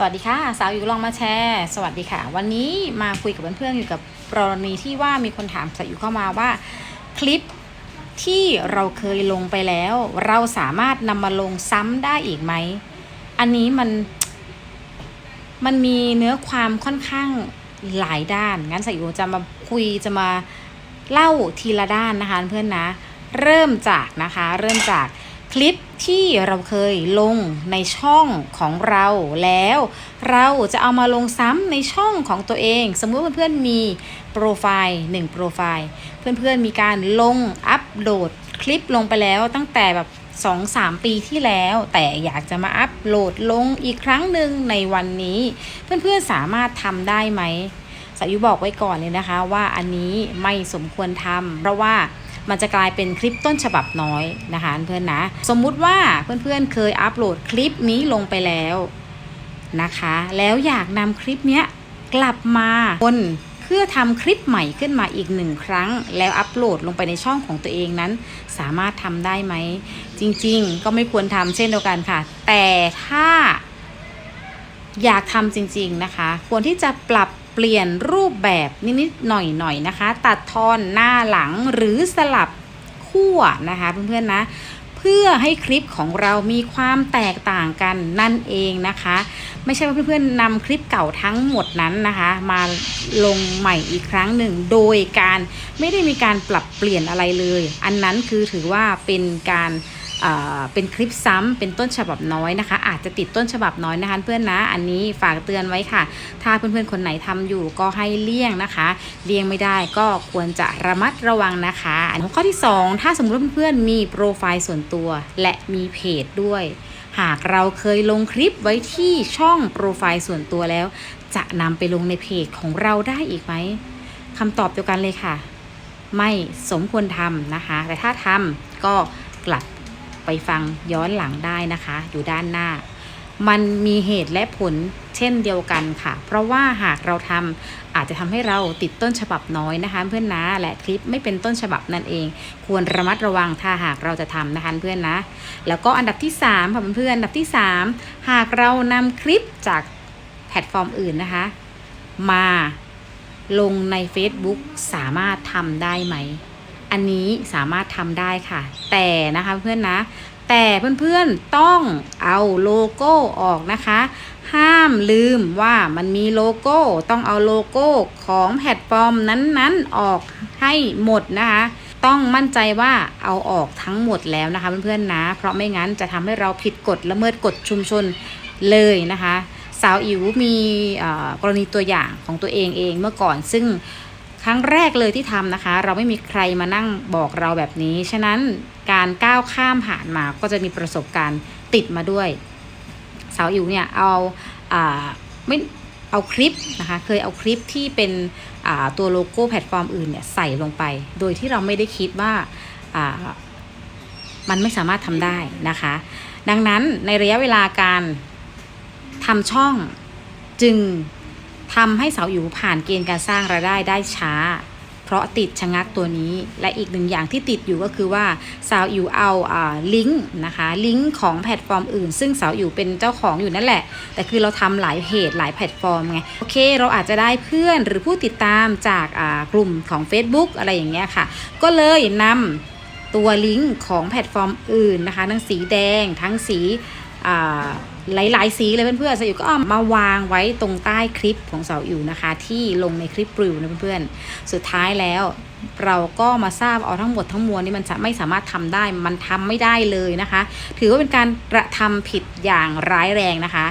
สวัสดีค่ะ สาวอยู่ลองมาแชร์ สวัสดีค่ะ วันนี้มาคุยกับเพื่อนๆอยู่กับกรณีที่ว่ามีคนถามสาวอยู่เข้ามาว่า คลิปที่เราเคยลงไปแล้ว เราสามารถนำมาลงซ้ำได้อีกไหม อันนี้มันมันมีเนื้อความค่อนข้างหลายด้าน งั้นสาวอยู่จะมาคุยจะมาเล่าทีละด้านนะคะเพื่อนนะ เริ่มจากนะคะ เริ่มจาก คลิปที่เราเคยลงในช่องของเราแล้ว เราจะเอามาลงซ้ำในช่องของตัวเอง สมมุติเพื่อนๆมีโปรไฟล์1โปรไฟล์เพื่อนๆมีการลงอัปโหลดคลิปลงไปแล้วตั้งแต่แบบ2-3 ปีที่แล้ว แต่อยากจะมาอัปโหลดลงอีกครั้งหนึ่งในวันนี้ เพื่อนๆสามารถทำได้ไหมสายุบอกไว้ก่อนเลยนะคะว่าอันนี้ไม่สมควรทำเพราะว่า มันจะกลายเป็นคลิปต้นฉบับน้อยนะคะเพื่อนนะ สมมุติว่าเพื่อนๆเคยอัปโหลดคลิปนี้ลงไปแล้วนะคะ แล้วอยากนำคลิปเนี้ยกลับมาบนเพื่อทำคลิปใหม่ขึ้นมาอีกหนึ่งครั้ง แล้วอัปโหลดลงไปในช่องของตัวเองนั้น สามารถทำได้ไหม จริงๆ ก็ไม่ควรทำเช่นเดียวกันค่ะ แต่ถ้าอยากทำจริง ๆนะคะ ควรที่จะปรับ ปลี่ยนรูปแบบนิดๆหน่อยๆนะคะ ตัดทอนหน้าหลังหรือสลับขั้วนะคะเพื่อนๆนะเพื่อให้คลิปของเรามีความแตกต่างกันนั่นเองนะคะ ไม่ใช่ว่าเพื่อนๆนำคลิปเก่าทั้งหมดนั้นนะคะ มาลงใหม่อีกครั้งหนึ่ง โดยการไม่ได้มีการปรับเปลี่ยนอะไรเลย อันนั้นคือถือว่าเป็นการ เเป็นคลิปซ้ำเป็นต้นฉบับน้อยนะคะ อาจจะติดต้นฉบับน้อยนะคะเพื่อนนะอันนี้ฝากเตือนไว้ค่ะ ถ้าเพื่อนๆคนไหนทำอยู่ก็ให้เลี่ยงนะคะเลี่ยงไม่ได้ก็ควรจะระมัดระวังนะคะอันข้อที่ 2 ถ้าสมมติเพื่อนๆมีโปรไฟล์ส่วนตัวและมีเพจด้วยหากเราเคยลงคลิปไว้ที่ช่องโปรไฟล์ส่วนตัวแล้ว จะนำไปลงในเพจของเราได้อีกไหมคำตอบเดียวกันเลยค่ะ ไม่สมควรทำนะคะ แต่ถ้าทำก็กลับ ไปฟังย้อนหลังได้นะคะ อยู่ด้านหน้า มันมีเหตุและผลเช่นเดียวกันค่ะ เพราะว่าหากเราทำอาจจะทำให้เราติดต้นฉบับน้อยนะคะ เพื่อนนะและคลิปไม่เป็นต้นฉบับนั่นเอง ควรระมัดระวังถ้าหากเราจะทำนะคะเพื่อนนะ แล้วก็อันดับที่3ค่ะเพื่อนอันดับที่ 3 หากเรานำคลิปจากแพลตฟอร์มอื่นนะคะ มาลงใน Facebook สามารถทำได้ไหม อันนี้สามารถทำได้ค่ะ แต่นะคะเพื่อนนะ แต่เพื่อนๆต้องเอาโลโก้ออกนะคะ ห้ามลืมว่ามันมีโลโก้ ต้องเอาโลโก้ของแพลตฟอร์มนั้นๆออกให้หมดนะคะต้องมั่นใจว่าเอาออกทั้งหมดแล้วนะคะเพื่อนๆนะ เพราะไม่งั้นจะทำให้เราผิดกฎละเมิดกฎชุมชนเลยนะคะ สาวอิ๋วมีกรณีตัวอย่างของตัวเองเองเมื่อก่อนซึ่ง ครั้งแรกเลยที่ทำนะคะ เราไม่มีใครมานั่งบอกเราแบบนี้ ฉะนั้นการก้าวข้ามผ่านมาก็จะมีประสบการณ์ติดมาด้วย สาวอิ๋วเนี่ยเอาอ่าไม่เอาคลิปนะคะ เคยเอาคลิปที่เป็นอ่าตัวโลโก้แพลตฟอร์มอื่นเนี่ยใส่ลงไป โดยที่เราไม่ได้คิดว่าอ่ามันไม่สามารถทำได้นะคะ ดังนั้นในระยะเวลาการทำช่องจึง ทำให้สาวอิ๋วผ่านเกณฑ์การสร้างรายได้ได้ช้า เพราะติดชะงักตัวนี้ และอีกหนึ่งอย่างที่ติดอยู่ก็คือว่าสาวอิ๋วเอาอ่าลิงก์นะคะลิงก์ของแพลตฟอร์มอื่น ซึ่งสาวอิ๋วเป็นเจ้าของอยู่นั่นแหละ แต่คือเราทำหลายเพจหลายแพลตฟอร์มไงโอเค เราอาจจะได้เพื่อนหรือผู้ติดตามจากอ่ากลุ่มของ Facebook อะไรอย่างเงี้ยค่ะ ก็เลยนำตัวลิงก์ของแพลตฟอร์มอื่นนะคะทั้งสีแดงทั้งสี หลายๆ สีเลยเพื่อนๆสาวอิ๋วก็เอามาวางไว้ตรงใต้คลิปของสาวอิ๋วนะคะ ที่ลงในคลิปรีวิวนะเพื่อนๆสุดท้ายแล้วเราก็มาทราบเอาทั้งหมดทั้งมวลนี่มันจะไม่สามารถทำได้มันทำไม่ได้เลยนะคะ ถือว่าเป็นการกระทำผิดอย่างร้ายแรงนะคะ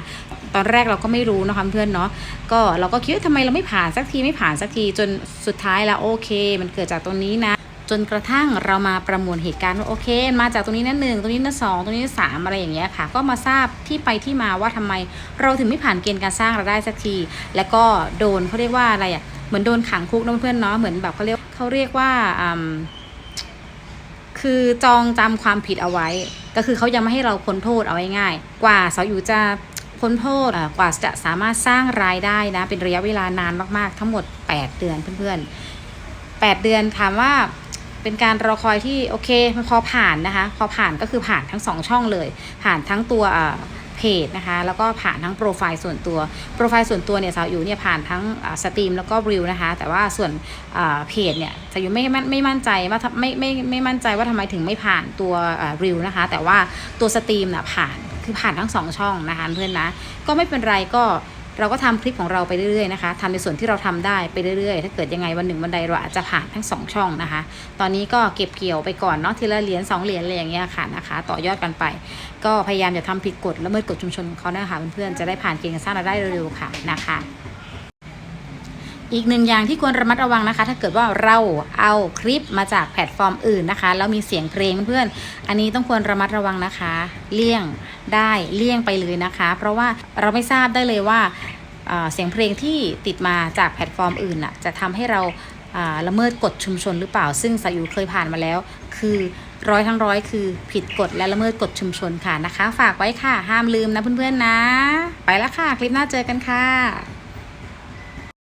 ตอนแรกเราก็ไม่รู้นะคะเพื่อนเนาะก็เราก็คิดว่าทำไมเราไม่ผ่านสักทีไม่ผ่านสักทีจนสุดท้ายแล้วโอเค มันเกิดจากตรงนี้นะ จนกระทั่งเรามาประมวลเหตุการณ์ว่าโอเค มาจากตรงนี้นั่นหนึ่งตรงนี้นั่นสองตรงนี้นั่นสามอะไรอย่างเงี้ยค่ะ ก็มาทราบที่ไปที่มาว่าทำไมเราถึงไม่ผ่านเกณฑ์การสร้างรายได้สักที แล้วก็โดนเขาเรียกว่าอะไรอะเหมือนโดนขังคุกนะเพื่อนเนาะเหมือนแบบเขาเรียกเขาเรียกว่าอืมคือจองจำความผิดเอาไว้ ก็คือเขายังไม่ให้เราพ้นโทษเอาง่ายๆกว่าสาวอยู่จะพ้นโทษอ่ากว่าจะสามารถสร้างรายได้นะ เป็นระยะเวลานานมากๆ ทั้งหมด 8 เดือนเพื่อนๆ8 เดือนถามว่า เป็นการรอคอยที่โอเคพอผ่านนะคะ พอผ่านก็คือผ่านทั้งสองช่องเลย ผ่านทั้งตัวอ่าเพจนะคะแล้วก็ผ่านทั้งโปรไฟล์ส่วนตัวโปรไฟล์ส่วนตัวเนี่ยสาวอยู่เนี่ยผ่านทั้งสตรีมแล้วก็ริวนะคะแต่ว่าส่วนอ่าเพจเนี่ยสาวอยู่ไม่มั่นไม่มั่นใจว่าไม่ไม่ไม่มั่นใจว่าทำไมถึงไม่ผ่านตัวริวนะคะแต่ว่าตัวสตรีมน่ะผ่านคือผ่านทั้งสองช่องนะคะเพื่อนนะก็ไม่เป็นไรก็ เราก็ทำคลิปของเราไปเรื่อยๆนะคะทำในส่วนที่เราทำได้ไปเรื่อยๆ ถ้าเกิดยังไงวันหนึ่งวันใดเราอาจจะผ่านทั้งสองช่องนะคะ ตอนนี้ก็เก็บเกี่ยวไปก่อนเนาะทีละเหรียญสองเหรียญอะไรอย่างเงี้ยค่ะนะคะ ต่อยอดกันไป ก็พยายามอย่าทำผิดกฎละเมิดกฎชุมชนของเขานะคะเพื่อนๆจะได้ผ่านเกณฑ์การสร้างรายได้เร็วๆค่ะนะคะ อีกหนึ่งอย่างที่ควรระมัดระวังนะคะ ถ้าเกิดว่าเราเอาคลิปมาจากแพลตฟอร์มอื่นนะคะ แล้วมีเสียงเพลงเพื่อนๆอันนี้ต้องควรระมัดระวังนะคะ เลี่ยงได้เลี่ยงไปเลยนะคะ เพราะว่าเราไม่ทราบได้เลยว่าเสียงเพลงที่ติดมาจากแพลตฟอร์มอื่นน่ะจะทำให้เราอ่าละเมิดกฎชุมชนหรือเปล่า ซึ่งสายุเคยผ่านมาแล้ว คือร้อยทั้งร้อยคือผิดกฎและละเมิดกฎชุมชนค่ะนะคะ ฝากไว้ค่ะ ห้ามลืมนะเพื่อนๆนะ ไปแล้วค่ะ คลิปหน้าเจอกันค่ะ